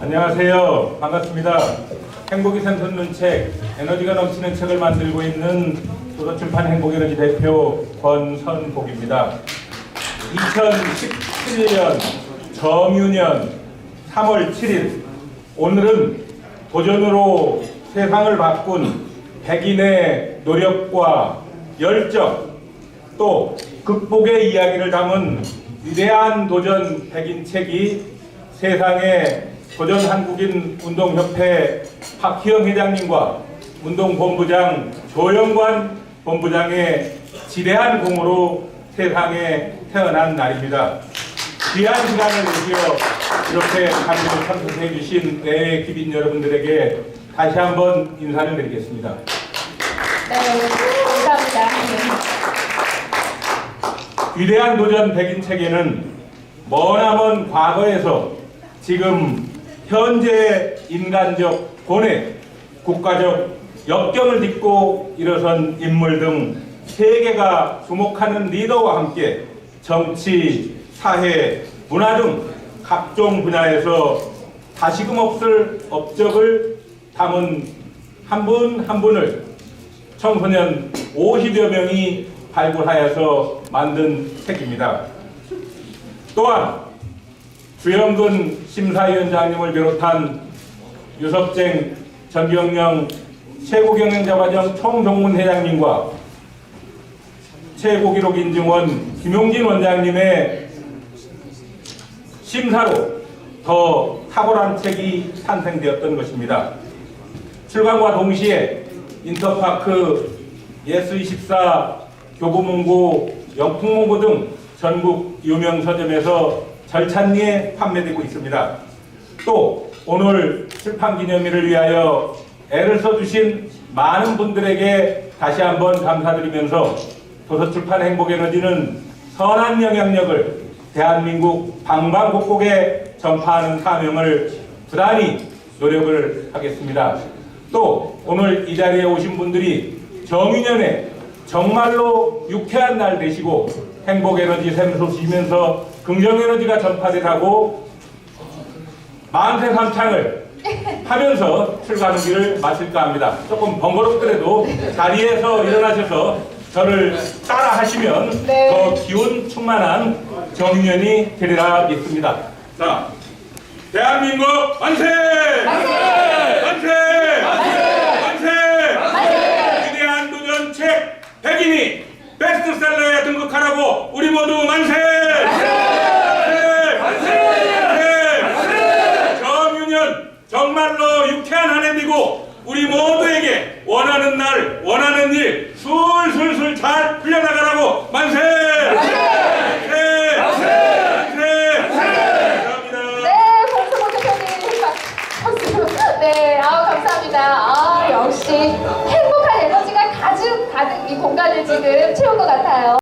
안녕하세요. 반갑습니다. 행복이 샘솟는 책, 에너지가 넘치는 책을 만들고 있는 도서출판 행복에너지 대표 권선복입니다. 2017년 정유년 3월 7일 오늘은 도전으로 세상을 바꾼 백인의 노력과 열정 또 극복의 이야기를 담은 위대한 도전 백인 책이 세상에 도전 한국인 운동협회 박희영 회장님과 운동본부장 조영관 본부장의 지대한 공으로 세상에 태어난 날입니다. 귀한 시간을 내주어 이렇게 감리를 참석해 주신 내 기빈 여러분들에게 다시 한번 인사를 드리겠습니다. 네, 감사합니다. 위대한 도전 백인 책에는 머나먼 과거에서 지금 현재 인간적 고뇌, 국가적 역경을 딛고 일어선 인물 등 세계가 주목하는 리더와 함께 정치, 사회, 문화 등 각종 분야에서 다시금 없을 업적을 담은 한 분한 분을 청소년 50여 명이 발굴하여서 만든 책입니다. 또한 주영근 심사위원장님을 비롯한 유석쟁 전경영 최고경영자과정 총동문회장님과 최고기록인증원 김용진 원장님의 심사로 더 탁월한 책이 탄생되었던 것입니다. 출간과 동시에 인터파크 예스24 교보문고 영풍문고 등 전국 유명 서점에서 절찬리에 판매되고 있습니다. 또 오늘 출판 기념일을 위하여 애를 써주신 많은 분들에게 다시 한번 감사드리면서 도서출판 행복에너지는 선한 영향력을 대한민국 방방곡곡에 전파하는 사명을 부단히 노력을 하겠습니다. 또 오늘 이 자리에 오신 분들이 정유년에 정말로 유쾌한 날 되시고 행복에너지 샘솟으시면서 긍정에너지가 전파되라고 만세 삼창을 하면서 출가하는 길을 마칠까 합니다. 조금 번거롭더라도 자리에서 일어나셔서 저를 따라 하시면 네. 더 기운 충만한 정년이 되리라 믿습니다. 자, 대한민국 만세! 만세! 만세! 만세! 위대한 도전 책 100인이 베스트셀러에 등극하라고 우리 모두 만세! 만세! 만세! 만세! 정유년 정말로 유쾌한 한해 되고 우리 모두에게 원하는 날 원하는 일 술술술 잘 풀려나가라고 만세! 만세! 만세! 감사합니다. 네, 박수모 대표님. 박수. 네, 아우, 감사합니다. 아, 역시 행복한 에너지가 가득, 가득 이 공간을 지금 채운 것 같아요.